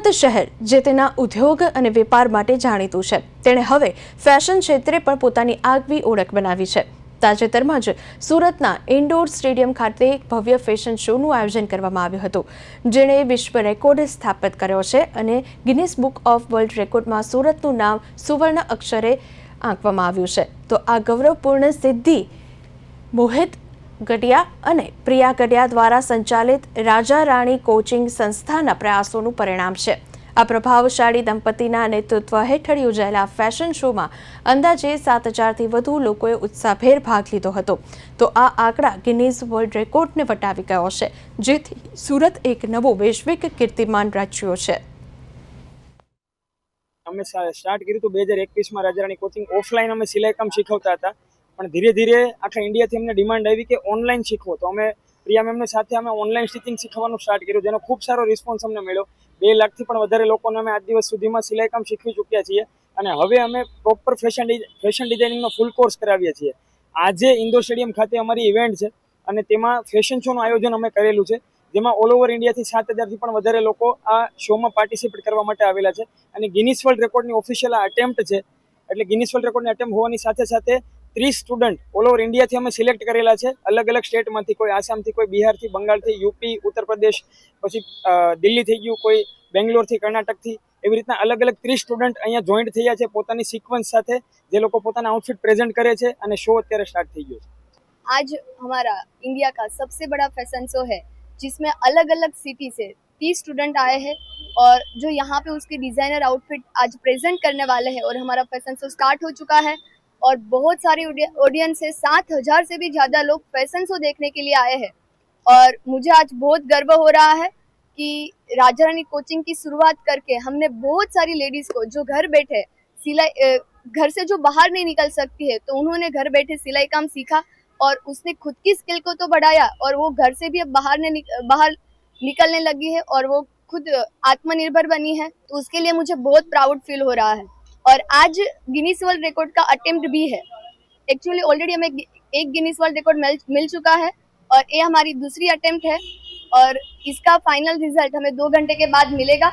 સુરત શહેર, જે તેના ઉદ્યોગ અને વેપાર માટે જાણીતું છે. તેણે હવે ફેશન ક્ષેત્રે પણ પોતાની આગવી ઓળખ બનાવી છે. તાજેતરમાં જ સુરતના ઇન્ડોર સ્ટેડિયમ ખાતે ભવ્ય ફેશન શોનું આયોજન કરવામાં આવ્યું હતું, જેણે વિશ્વ રેકોર્ડ સ્થાપિત કર્યો છે અને ગિનિસ બુક ઓફ વર્લ્ડ રેકોર્ડમાં સુરતનું નામ સુવર્ણ અક્ષરે આંકવામાં આવ્યું છે. તો આ ગૌરવપૂર્ણ સિદ્ધિ મોહિત ગઢિયા અને પ્રિયા ગઢિયા દ્વારા સંચાલિત રાજા રાણી કોચિંગ સંસ્થાના પ્રયાસોનું પરિણામ છે. આ પ્રભાવશાળી દંપતીના નેતૃત્વ હેઠળ યોજાયેલા ફેશન શોમાં અંદાજે સાત હજારથી વધુ લોકોએ ઉત્સાહભેર ભાગ લીધો હતો. તો આ આંકડા ગિનીઝ વર્લ્ડ રેકોર્ડને વટાવી ગયો છે, જેથી સુરત એક નવો વૈશ્વિક કીર્તિમાન રચ્યો છે. અમે સ્ટાર્ટ કર્યું હતું બે હજાર એકવીસમાં રાજારાણી કોચિંગ. ઓફલાઈન અમે સિલાઈ કામ શીખવતા હતા. પણ ધીરે ધીરે આખા ઇન્ડિયાથી અમને ડિમાન્ડ આવી કે ઓનલાઈન શીખવો. તો અમે પ્રિયા મેમની સાથે અમે ઓનલાઈન સ્ટિચિંગ શીખવાનું સ્ટાર્ટ કર્યું, જેનો ખૂબ સારો રિસ્પોન્સ અમને મળ્યો. બે લાખથી પણ વધારે લોકોને અમે આજ દિવસ સુધીમાં સિલાઈ કામ શીખવી ચૂક્યા છીએ. અને હવે અમે પ્રોપર ફેશન ફેશન ડિઝાઇનિંગનો ફૂલ કોર્સ કરાવીએ છીએ. આજે ઇન્ડોર સ્ટેડિયમ ખાતે અમારી ઇવેન્ટ છે અને તેમાં ફેશન શોનું આયોજન અમે કરેલું છે, જેમાં ઓલ ઓવર ઇન્ડિયાથી સાત હજારથી પણ વધારે લોકો આ શોમાં પાર્ટિસિપેટ કરવા માટે આવેલા છે. અને ગિનિસ વર્લ્ડ રેકોર્ડની ઓફિશિયલ આ અટેમ્પ્ટ છે. એટલે ગિનિસ વર્લ્ડ રેકોર્ડની અટેમ્પ્ટ હોવાની સાથે સાથે ત્રીસ સ્ટુડન્ટ ઓલ ઓવર ઇન્ડિયાથી અમે સિલેક્ટ કરેલા છે અલગ અલગ સ્ટેટમાંથી કોઈ આસામથી કોઈ બિહારથી બંગાળથી યુપી ઉત્તર પ્રદેશ પછી અ, દિલ્હી થઈ ગયું કોઈ બેંગ્લોરથી કર્ણાટકથી એવી રીતના અલગ અલગ ત્રીસ સ્ટુડન્ટ અહીંયા જોઈન્ટ થયા છે પોતાની સિક્વન્સ સાથે જે લોકો પોતાના આઉટફિટ પ્રેઝન્ટ કરે છે અને શો અત્યારે સ્ટાર્ટ થઈ ગયો છે आज हमारा इंडिया का सबसे बड़ा फैशन शो है जिसमें अलग अलग सिटी से तीस स्टूडेंट आए हैं और जो यहाँ पे उसके डिज़ाइनर आउटफिट आज प्रेजेंट करने वाले हैं और हमारा फैशन शो स्टार्ट हो चुका है और बहुत सारी ऑडियंस है। सात हज़ार से भी ज़्यादा लोग फ़ैशन शो देखने के लिए आए हैं। और मुझे आज बहुत गर्व हो रहा है कि राजा रानी कोचिंग की शुरुआत करके हमने बहुत सारी लेडीज़ को जो घर बैठे सिलाई घर से जो बाहर नहीं निकल सकती है तो उन्होंने घर बैठे सिलाई काम सीखा और उसने खुद की स्किल को तो बढ़ाया और वो घर से भी अब बाहर ने निक, बाहर निकलने लगी है और वो खुद आत्मनिर्भर बनी है। तो उसके लिए मुझे बहुत प्राउड फील हो रहा है। और आज गिनीस वर्ल्ड रिकॉर्ड का अटेम्प्ट भी है। एक्चुअली ऑलरेडी हमें एक गिनीस वर्ल्ड रिकॉर्ड मिल मिल चुका है और ये हमारी दूसरी अटेम्प्ट है और इसका फाइनल रिज़ल्ट हमें दो घंटे के बाद मिलेगा।